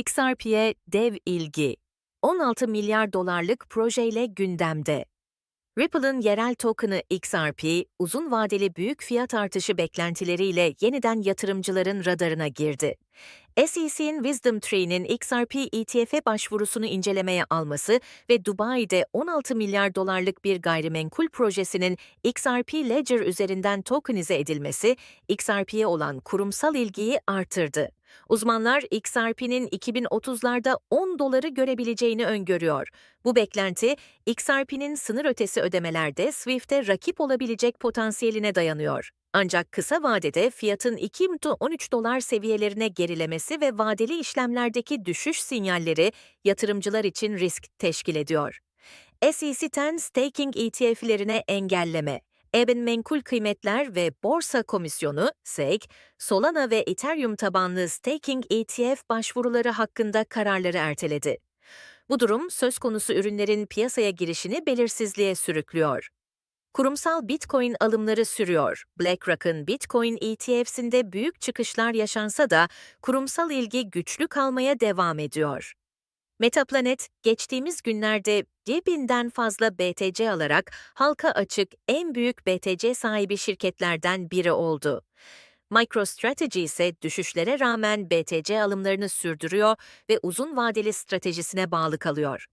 XRP'ye dev ilgi. 16 milyar dolarlık projeyle gündemde. Ripple'ın yerel token'ı XRP, uzun vadeli büyük fiyat artışı beklentileriyle yeniden yatırımcıların radarına girdi. SEC'in Wisdom Tree'nin XRP ETF'e başvurusunu incelemeye alması ve Dubai'de 16 milyar dolarlık bir gayrimenkul projesinin XRP Ledger üzerinden tokenize edilmesi, XRP'ye olan kurumsal ilgiyi artırdı. Uzmanlar XRP'nin 2030'larda 10 doları görebileceğini öngörüyor. Bu beklenti, XRP'nin sınır ötesi ödemelerde Swift'e rakip olabilecek potansiyeline dayanıyor. Ancak kısa vadede fiyatın 2-13 dolar seviyelerine gerilemesi ve vadeli işlemlerdeki düşüş sinyalleri yatırımcılar için risk teşkil ediyor. SEC-10 staking ETF'lerine engelleme. Eben Menkul Kıymetler ve Borsa Komisyonu, SEC, Solana ve Ethereum tabanlı staking ETF başvuruları hakkında kararları erteledi. Bu durum söz konusu ürünlerin piyasaya girişini belirsizliğe sürüklüyor. Kurumsal Bitcoin alımları sürüyor. BlackRock'ın Bitcoin ETF'sinde büyük çıkışlar yaşansa da kurumsal ilgi güçlü kalmaya devam ediyor. Metaplanet, geçtiğimiz günlerde 1000'den fazla BTC alarak halka açık en büyük BTC sahibi şirketlerden biri oldu. MicroStrategy ise düşüşlere rağmen BTC alımlarını sürdürüyor ve uzun vadeli stratejisine bağlı kalıyor.